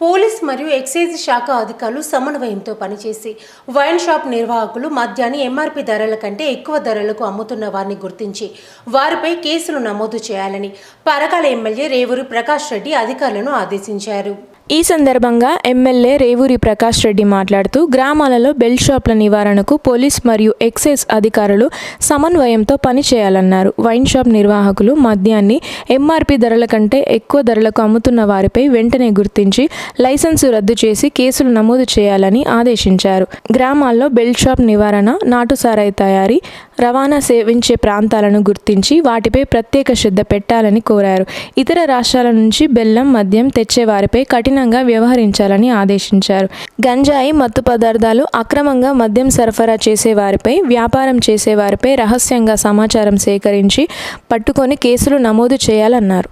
Police మరియు excise శాఖ అధికారులు సమన్వయంతో పనిచేసి వైన్ షాప్ నిర్వాహకులు మద్యాన్ని ఎంఆర్పి ధరల కంటే ఎక్కువ ధరలకు అమ్ముతున్న వారిని గుర్తించి వారిపై కేసులు నమోదు చేయాలని పరకాల ఎమ్మెల్యే రేవూరి ప్రకాష్ రెడ్డి అధికారులను ఆదేశించారు. ఈ సందర్భంగా ఎమ్మెల్యే రేవూరి ప్రకాష్ రెడ్డి మాట్లాడుతూ గ్రామాలలో బెల్ట్ షాప్ల నివారణకు పోలీస్ మరియు ఎక్సైజ్ అధికారులు సమన్వయంతో పనిచేయాలన్నారు వైన్ షాప్ నిర్వాహకులు మద్యాన్ని ఎంఆర్పి ధరల కంటే ఎక్కువ ధరలకు అమ్ముతున్న వారిపై వెంటనే గుర్తించి లైసెన్సు రద్దు చేసి కేసులు నమోదు చేయాలని ఆదేశించారు. గ్రామాల్లో బెల్ట్ షాప్ నివారణ నాటుసారాయి తయారీ రవాణా సేవించే ప్రాంతాలను గుర్తించి వాటిపై ప్రత్యేక శ్రద్ధ పెట్టాలని కోరారు. ఇతర రాష్ట్రాల నుంచి బెల్లం మద్యం తెచ్చే వారిపై కఠిన కఠినంగా వ్యవహరించాలని ఆదేశించారు. గంజాయి మత్తు పదార్థాలు అక్రమంగా మద్యం సరఫరా చేసేవారిపై వ్యాపారం చేసేవారిపై రహస్యంగా సమాచారం సేకరించి పట్టుకొని కేసులు నమోదు చేయాలన్నారు.